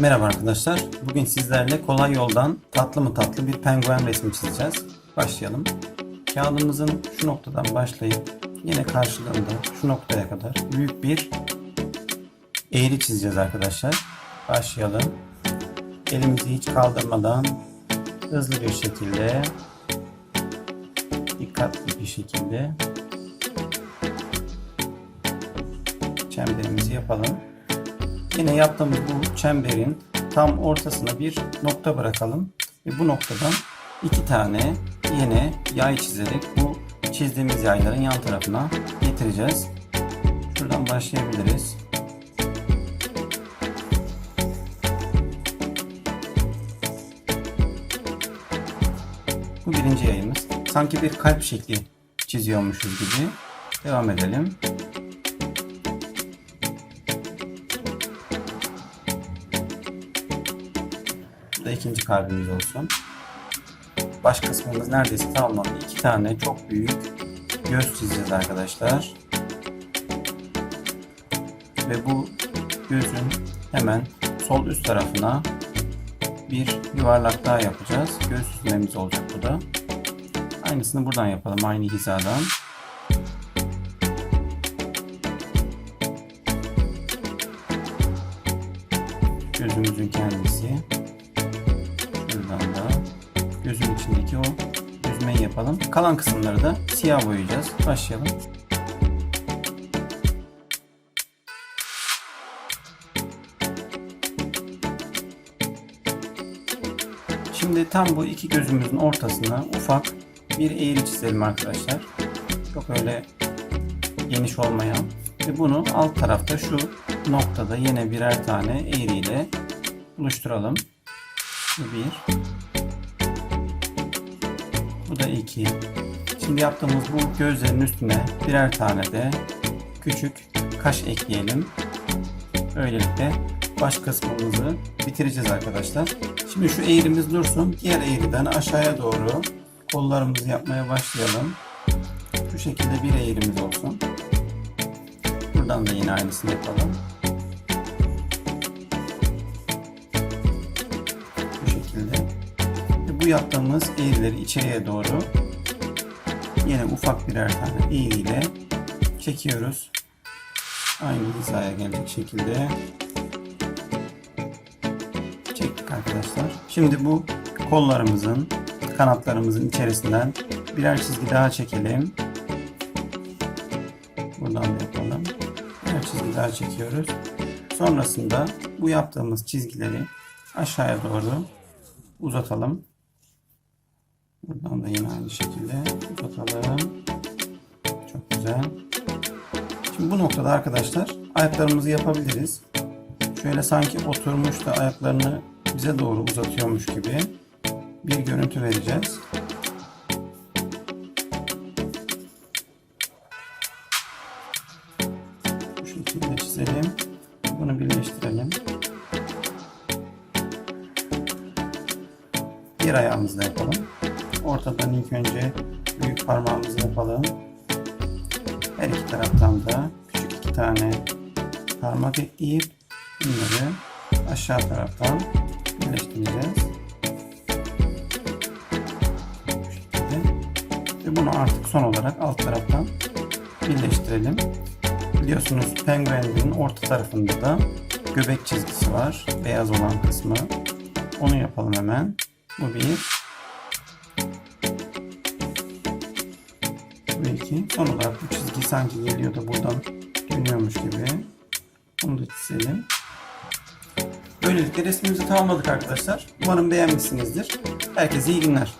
Merhaba arkadaşlar. Bugün sizlerle kolay yoldan tatlı mı tatlı bir penguen resmi çizeceğiz. Başlayalım. Kağıdımızın şu noktadan başlayıp yine karşılığında şu noktaya kadar büyük bir eğri çizeceğiz arkadaşlar. Başlayalım. Elimizi hiç kaldırmadan hızlı bir şekilde dikkatli bir şekilde çemberimizi yapalım. Yine yaptığımız bu çemberin tam ortasına bir nokta bırakalım. Ve bu noktadan iki tane yine yay çizerek bu çizdiğimiz yayların yan tarafına getireceğiz. Şuradan başlayabiliriz. Bu birinci yayımız. Sanki bir kalp şekli çiziyormuşuz gibi. Devam edelim. Da ikinci kalbimiz olsun. Baş kısmımız neredeyse tamamlandı. İki tane çok büyük göz çizeceğiz arkadaşlar. Ve bu gözün hemen sol üst tarafına bir yuvarlak daha yapacağız. Göz süzmemiz olacak bu da. Aynısını buradan yapalım aynı hizadan. Gözümüzün kendisi. Şuradan da gözün içindeki o düzmeyi yapalım. Kalan kısımları da siyah boyayacağız. Başlayalım. Şimdi tam bu iki gözümüzün ortasına ufak bir eğri çizelim arkadaşlar. Çok öyle geniş olmayan. Ve bunu alt tarafta şu noktada yine birer tane eğriyle buluşturalım. Bu bir. Bu da iki. Şimdi yaptığımız bu gözlerin üstüne birer tane de küçük kaş ekleyelim. Böylelikle baş kısmımızı bitireceğiz arkadaşlar. Şimdi şu eğrimiz dursun. Diğer eğriden aşağıya doğru kollarımızı yapmaya başlayalım. Şu şekilde bir eğrimiz olsun. Buradan da yine aynısını yapalım. Bu yaptığımız eğrileri içeriye doğru yine ufak birer tane eğriyle çekiyoruz. Aynı hizaya gelecek şekilde çektik arkadaşlar. Şimdi bu kollarımızın, kanatlarımızın içerisinden birer çizgi daha çekelim. Buradan da yapalım. Birer çizgi daha çekiyoruz. Sonrasında bu yaptığımız çizgileri aşağıya doğru uzatalım. Buradan da yine aynı şekilde uzatalım. Çok güzel. Şimdi bu noktada arkadaşlar ayaklarımızı yapabiliriz. Şöyle sanki oturmuş da ayaklarını bize doğru uzatıyormuş gibi bir görüntü vereceğiz. Bu şekilde çizelim. Bunu birleştirelim. Diğer ayağımızı da yapalım. Ortadan ilk önce büyük parmağımızı yapalım. Her iki taraftan da küçük iki tane parmak ekleyip bunları aşağı taraftan birleştireceğiz. Ve bunu artık son olarak alt taraftan birleştirelim. Biliyorsunuz penguenin orta tarafında da göbek çizgisi var. Beyaz olan kısmı. Onu yapalım hemen. Bu bir. Bu iki. Son olarak bu çizgi sanki geliyor da buradan dönüyormuş gibi. Bunu da çizelim. Böylelikle resmimizi tamamladık arkadaşlar. Umarım beğenmişsinizdir. Herkese iyi günler.